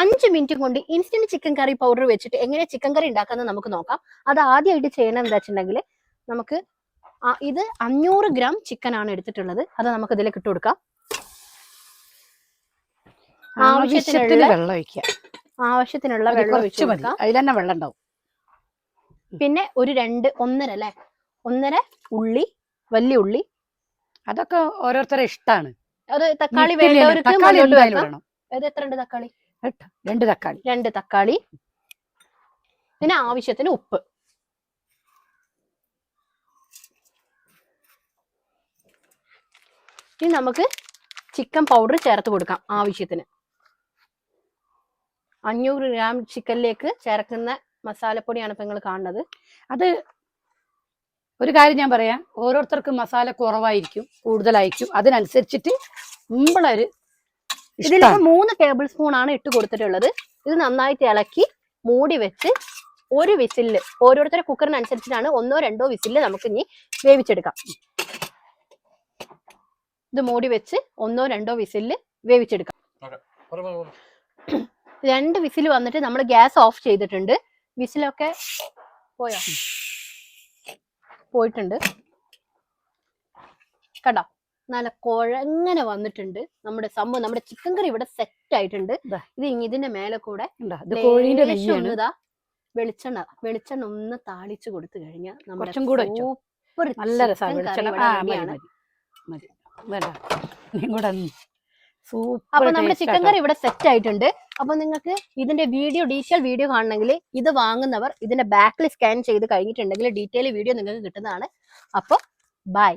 അഞ്ച് മിനിറ്റ് കൊണ്ട് instant chicken curry powder വെച്ചിട്ട് എങ്ങനെ ചിക്കൻ കറി ഉണ്ടാക്കാന്ന് നമുക്ക് നോക്കാം. അത് ആദ്യമായിട്ട് ചെയ്യണം എന്താ വെച്ചിട്ടുണ്ടെങ്കിൽ നമുക്ക് ഇത് അഞ്ഞൂറ് ഗ്രാം ചിക്കൻ ആണ് എടുത്തിട്ടുള്ളത്. അത് നമുക്ക് ഇതിലേക്ക് ഇട്ട് കൊടുക്കാം. ആവശ്യത്തിന് ആവശ്യത്തിനുള്ള വെള്ളം ഒഴിക്കുക. ആവശ്യത്തിനുള്ള വെള്ളം ഒഴിച്ചു കുറച്ച് മതി. കൊടുക്കാം. അതിൽ തന്നെ വെള്ളം ഉണ്ടാവും. പിന്നെ ഒരു രണ്ട് ഒന്നര അല്ലെ? ഒന്നര ഉള്ളി വലിയ ഉള്ളി. അതൊക്കെ ഓരോരുത്തരുടെ ഇഷ്ടമാണ് അത് തക്കാളി വേണ്ടവർക്ക് തക്കാളി എത്ര ഉണ്ട് തക്കാളി? കേട്ടോ? രണ്ട് തക്കാളി. രണ്ട് തക്കാളി. പിന്നെ ആവശ്യത്തിന് ഉപ്പ്. ഇനി നമുക്ക് ചിക്കൻ പൗഡർ ചേർത്ത് കൊടുക്കാം ആവശ്യത്തിന്. അഞ്ഞൂറ് ഗ്രാം ചിക്കനിലേക്ക് ചേർക്കുന്ന മസാലപ്പൊടിയാണ് ഇപ്പൊ നിങ്ങൾ കാണുന്നത്. അത് ഒരു കാര്യം ഞാൻ പറയാം. ഓരോരുത്തർക്കും മസാല കുറവായിരിക്കും കൂടുതലായിരിക്കും. അതിനനുസരിച്ചിട്ട് മുമ്പളൊരു ഇതിലിപ്പോ മൂന്ന് ടേബിൾ സ്പൂൺ ആണ് ഇട്ട് കൊടുത്തിട്ടുള്ളത്. ഇത് നന്നായിട്ട് ഇളക്കി മൂടി വെച്ച് ഒരു വിസിലിൽ ഓരോരുത്തരുടെ കുക്കറിനനുസരിച്ചിട്ടാണ് ഒന്നോ രണ്ടോ വിസിലിൽ നമുക്ക് ഇനി വേവിച്ചെടുക്കാം. ഇത് മൂടി വെച്ച് ഒന്നോ രണ്ടോ വിസിലിൽ വേവിച്ചെടുക്കാം. പറ, പറ, പറ. രണ്ട് വിസിൽ വന്നിട്ട് നമ്മൾ ഗ്യാസ് ഓഫ് ചെയ്തിട്ടുണ്ട്. വിസിലൊക്കെ പോയോ? പോയിട്ടുണ്ട്. കണ്ടോ? നല്ല കുഴങ്ങനെ വന്നിട്ടുണ്ട്. നമ്മുടെ സംഭവം നമ്മുടെ ചിക്കൻ കറി ഇവിടെ സെറ്റ് ആയിട്ടുണ്ട്. ഇത് ഇതിന്റെ മേലെ കൂടെ വെളിച്ചെണ്ണ വെളിച്ചെണ്ണ ഒന്ന് താളിച്ച് കൊടുത്തു കഴിഞ്ഞാൽ നമ്മുടെ കൂടെ സൂപ്പർ നല്ല രസമാണ് അപ്പൊ നമ്മുടെ ചിക്കൻ കറി ഇവിടെ സെറ്റ് ആയിട്ടുണ്ട്. അപ്പൊ നിങ്ങൾക്ക് ഇതിന്റെ വീഡിയോ ഡീറ്റെയിൽ വീഡിയോ കാണണമെങ്കിൽ ഇത് വാങ്ങുന്നവർ ഇതിന്റെ ബാക്കിൽ സ്കാൻ ചെയ്ത് കഴിഞ്ഞിട്ടുണ്ടെങ്കിൽ ഡീറ്റെയിൽ വീഡിയോ നിങ്ങൾക്ക് കിട്ടുന്നതാണ്. അപ്പൊ ബൈ